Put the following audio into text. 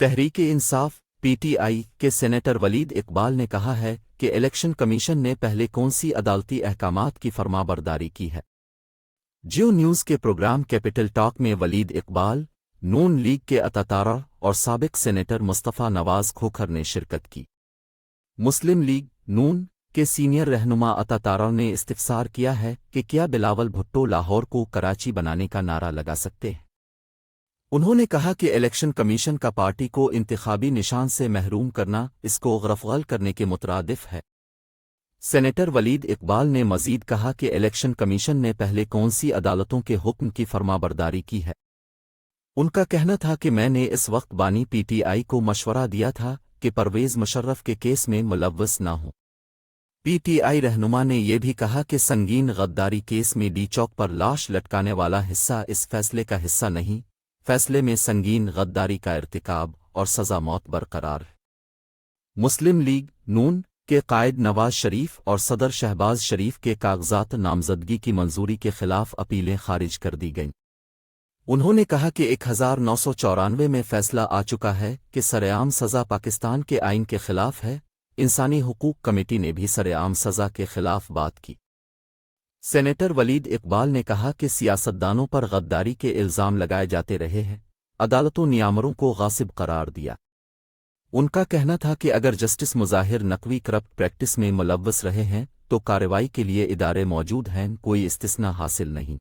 तहरीक Insaf, PTI के senator Waleed Iqbal ने कहा है कि इलेक्शन कमीशन ने पहले कौन सी अदालती अहकाम की फरमाबरदारी की है। जियो न्यूज़ के प्रोग्राम कैपिटल टॉक में वलीद इकबाल, नून लीग के अतातारा और सबक सेनेटर मुस्तफ़ा नवाज़ खोखर ने शिरकत की। मुस्लिम लीग, नून के सीनियर रहनुमा अतातारा ने इस्तफसार किया है कि क्या बिलावल भुट्टो लाहौर को कराची बनाने का नारा लगा सकते हैं। उन्होंने कहा कि इलेक्शन कमीशन का पार्टी को इंतबी निशान से महरूम करना, इसको गरफगल करने के मुतरदिफ है। सेनेटर वलीद इकबाल ने मजीद कहा कि इलेक्शन कमीशन ने पहले कौन सी अदालतों के हुक्म की फरमाबरदारी की है। उनका कहना था कि मैंने इस वक्त बानी पीटीआई को मशवरा दिया था कि परवेज़ मुशर्रफ के केस में मुलवस न हो। पीटीआई रहनुमा ने यह भी कहा कि संगीन गद्दारी केस में डी चौक पर लाश लटकाने वाला हिस्सा इस फैसले का हिस्सा नहीं फैसले में संगीन गद्दारी का इरतिकाब और सज़ा मौत बरकरार मुस्लिम लीग, नून के कायद नवाज़ शरीफ और सदर शहबाज शरीफ के कागजात नामजदगी की मंजूरी के खिलाफ अपीलें खारिज कर दी गईं। उन्होंने कहा कि एक हज़ार नौ सौ चौरानवे में फैसला आ चुका है कि सरेआम सज़ा पाकिस्तान के आइन के खिलाफ है। इंसानी हुकूक कमेटी ने भी सरेआम सज़ा के खिलाफ बात की। सेनेटर वलीद इकबाल ने कहा कि सियासतदानों पर गद्दारी के इल्ज़ाम लगाए जाते रहे हैं, अदालतों नियामरों को गासिब करार दिया। उनका कहना था कि अगर justice Mazahar Naqvi corrupt practice में मुलवस रहे हैं तो कार्रवाई के लिए इदारे मौजूद हैं, कोई इस्तना हासिल नहीं।